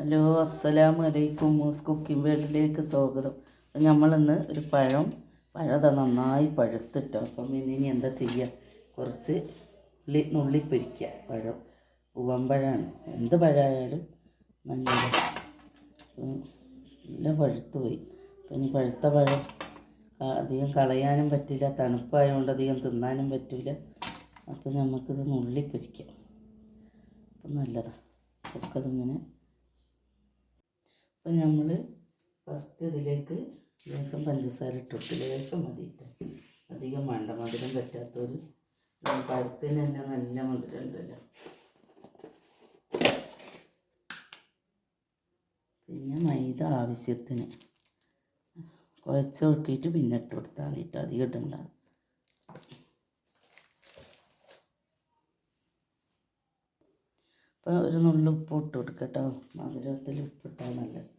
Hello അസ്സലാമു അലൈക്കും. മൂസ് cooking വേൾഡിലേക്ക് സ്വാഗതം. നമ്മളിന്ന് ഒരു പഴം പഴത നന്നായി പഴുത്തിട്ടോ. അപ്പം ഇനി എന്താ ചെയ്യുക കുറച്ച് ഉള്ളി നുള്ളി പൊരിക്കുക പഴം. പൂവമ്പഴമാണ് എന്ത് പഴമായാലും നല്ല നല്ല പഴുത്ത് പോയി അപ്പം ഇനി പഴുത്ത പഴം അധികം കളയാനും പറ്റില്ല. തണുപ്പായതുകൊണ്ട് അധികം തിന്നാനും പറ്റില്ല അപ്പം നമുക്കിത് നുള്ളി പൊരിക്കാം. അപ്പം നല്ലതാണ് നമുക്കതിങ്ങനെ അപ്പം നമ്മൾ ഫസ്റ്റ് ഇതിലേക്ക് ലേശം പഞ്ചസാര ഇട്ടിട്ട് ലേശം മതി. അധികം വേണ്ട മധുരം പറ്റാത്തൊരു പഴത്തിന് തന്നെ നല്ല മധുരം ഉണ്ടല്ലോ. പിന്നെ മൈദ ആവശ്യത്തിന്. കുഴച്ച് നോക്കിയിട്ട് പിന്നെ ഇട്ട് കൊടുത്താൽ മതി കേട്ടോ അധികം ഇടണ്ട. അപ്പോൾ ഒരു നുള്ളുപ്പ് ഇട്ട് കൊടുക്കട്ടോ മധുരത്തിൽ ഉപ്പിട്ടാൽ നല്ലത്.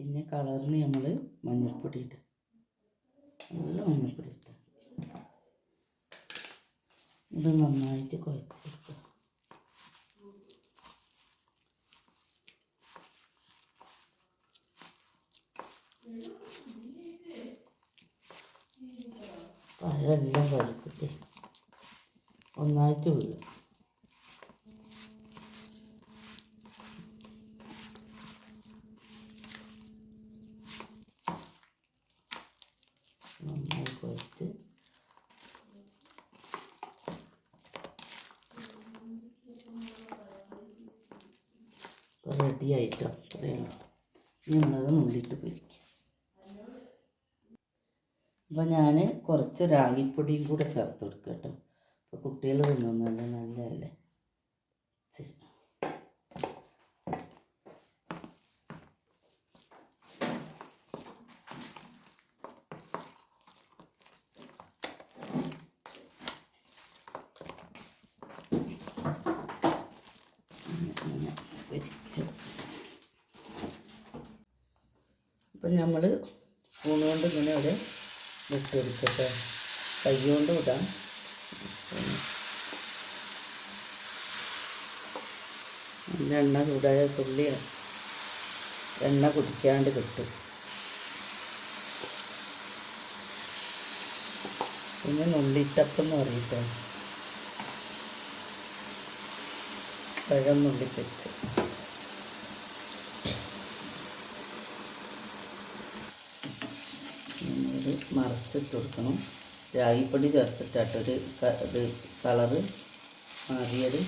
പിന്നെ കളറിന് നമ്മൾ മഞ്ഞൾപ്പൊടി ഇട്ട്. നല്ല മഞ്ഞൾപ്പൊടി ഇട്ട്. ഇത് നന്നായിട്ട് കുഴച്ച് കൊടുക്കുക. പഴമെല്ലാം പഴുത്തിട്ട് ഒന്നായിട്ട് വീഴും നന്നായി കുഴച്ച്. റെഡി ആയിട്ടോ? അത്രയേ ഉള്ളൂ. നമ്മളത് നുള്ളിയിട്ട് പൊരിക്കും. അപ്പം ഞാൻ കുറച്ച് രാഗിപ്പൊടിയും കൂടെ ചേർത്ത് കൊടുക്കുക കേട്ടോ. അപ്പോൾ കുട്ടികൾ തിന്നുന്നത് നല്ലതല്ലേ? ശരി. പൊരിച്ചു അപ്പം നമ്മൾ സ്പൂൺ കൊണ്ട് ഇങ്ങനെ ഇവിടെ വിട്ട് കൊടുക്കട്ടെ. കൈ കൊണ്ട് വിടാം നല്ല എണ്ണ ചൂടായ തുള്ളി എണ്ണ കുടിക്കാണ്ട് കിട്ടും. പിന്നെ നുള്ളിത്തപ്പം എന്ന് പറയട്ടോ. പഴം നുള്ളിപ്പരിച്ച് ഒരു മറച്ചിട്ട് കൊടുക്കണം. രാഗിപ്പൊടി ചേർത്തിട്ടാട്ടൊരു ഇത് കളറ് മാറിയത്.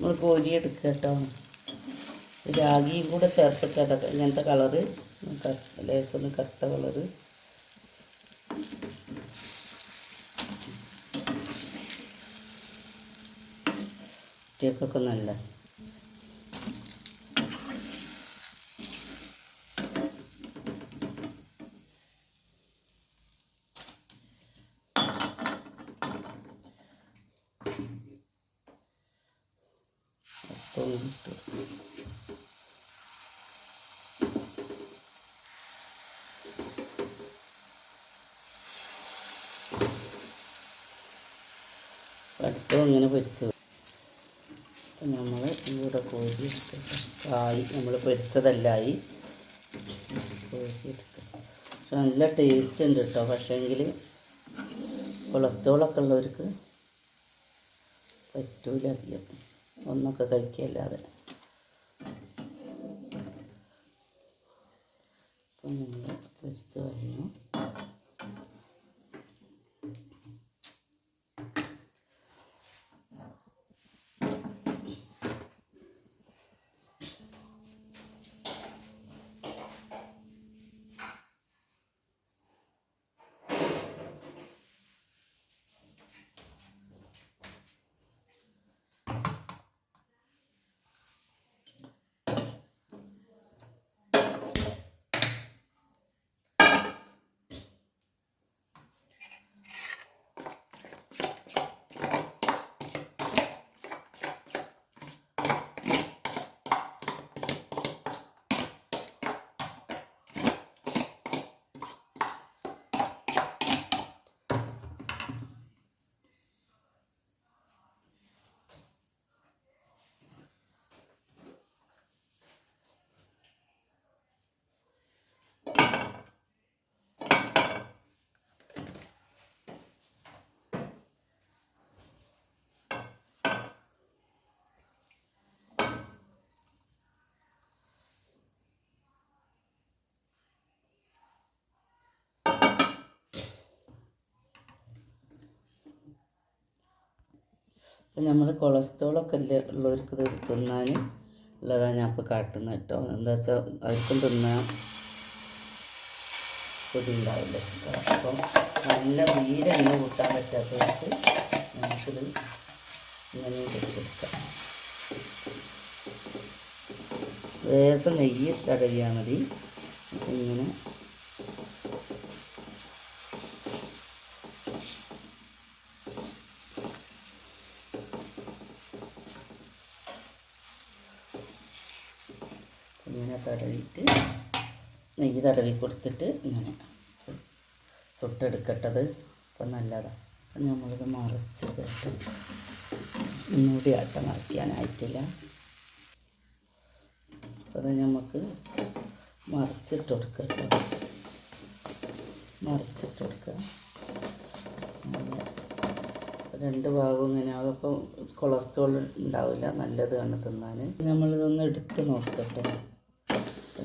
നമ്മൾ കോരിയെടുക്കുക കേട്ടോ രാഗിയും കൂടെ ചേർത്തിട്ടാട്ടോ ഇങ്ങനത്തെ കളറ്. ലേസൊന്ന് കറുത്ത കളറ്. കുട്ടികൾക്കൊക്കെ നല്ല തൊഴിലിട്ട് അടുത്തും ഇങ്ങനെ പൊരിച്ചു അപ്പം നമ്മൾ ഇവിടെ കോരി എടുത്തിട്ട് ആയി നമ്മൾ പൊരിച്ചതല്ലായി. പക്ഷെ നല്ല ടേസ്റ്റ് ഉണ്ട് കേട്ടോ പക്ഷേങ്കിൽ കൊളസ്ട്രോളൊക്കെ ഉള്ളവർക്ക് പറ്റൂല അധികം. ഒന്നൊക്കെ കഴിക്കല്ലാതെ. അപ്പം നമ്മൾ പൊരിച്ച് കഴിഞ്ഞു അപ്പം നമ്മൾ കൊളസ്ട്രോളൊക്കെ ഇല്ല ഉള്ളവർക്ക് ഇത് തിന്നാൻ ഉള്ളതാണ് ഞാൻ ഇപ്പോൾ കാട്ടുന്നത് കേട്ടോ. എന്താ വെച്ചാൽ അവർക്കും തിന്നാൻ ഇതുണ്ടാവില്ല അപ്പം നല്ല വീര കൂട്ടാൻ പറ്റാത്തവർക്ക് നമുക്കിത് ഇങ്ങനെ കൊടുക്കാം വേസം നെയ്യ് തടവിയാൽ മതി. ഇങ്ങനെ ഇങ്ങനെ തടവിയിട്ട് നെയ്യ് തടവി കൊടുത്തിട്ട് ഇങ്ങനെ ചുട്ടെടുക്കട്ടത്. അപ്പം നല്ലതാണ് അപ്പം നമ്മളിത് മറിച്ചിട്ട് ഒന്നുകൂടി ആട്ടം മറിക്കാനായിട്ടില്ല അപ്പോൾ നമുക്ക് മറിച്ചിട്ട് കൊടുക്കുക കേട്ടോ. കൊടുക്കുക രണ്ട് ഭാഗവും ഇങ്ങനെ അതപ്പോൾ കൊളസ്ട്രോൾ ഉണ്ടാവില്ല. നല്ലതാണ് തിന്നാൻ. നമ്മളിതൊന്ന് എടുത്ത് നോക്കട്ടെ.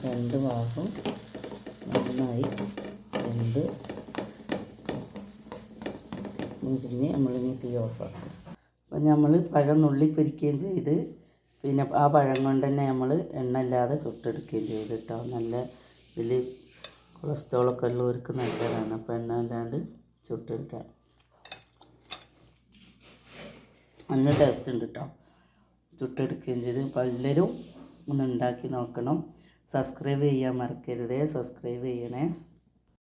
രണ്ട് ഭാഗവും നന്നായി വെന്ത് മുരിഞ്ഞ് നമ്മളിനി തീ ഓഫാക്കും അപ്പം നമ്മൾ പഴം നുള്ളി പൊരിക്കുകയും ചെയ്ത് പിന്നെ ആ പഴം കൊണ്ട് തന്നെ നമ്മൾ എണ്ണ ഇല്ലാതെ ചുട്ടെടുക്കുകയും ചെയ്ത് കേട്ടോ. നല്ല ഇതിൽ കൊളസ്ട്രോളൊക്കെ ഉള്ളവർക്ക് നല്ലതാണ്. അപ്പോൾ എണ്ണ ഇല്ലാണ്ട് ചുട്ടെടുക്കാം നല്ല ടേസ്റ്റ് ഉണ്ട് കേട്ടോ. ചുട്ടെടുക്കുകയും ചെയ്ത് പലരും ഒന്ന് ഉണ്ടാക്കി നോക്കണം. സബ്സ്ക്രൈബ് ചെയ്യാൻ മറക്കരുത്. സബ്സ്ക്രൈബ് ചെയ്യണേ.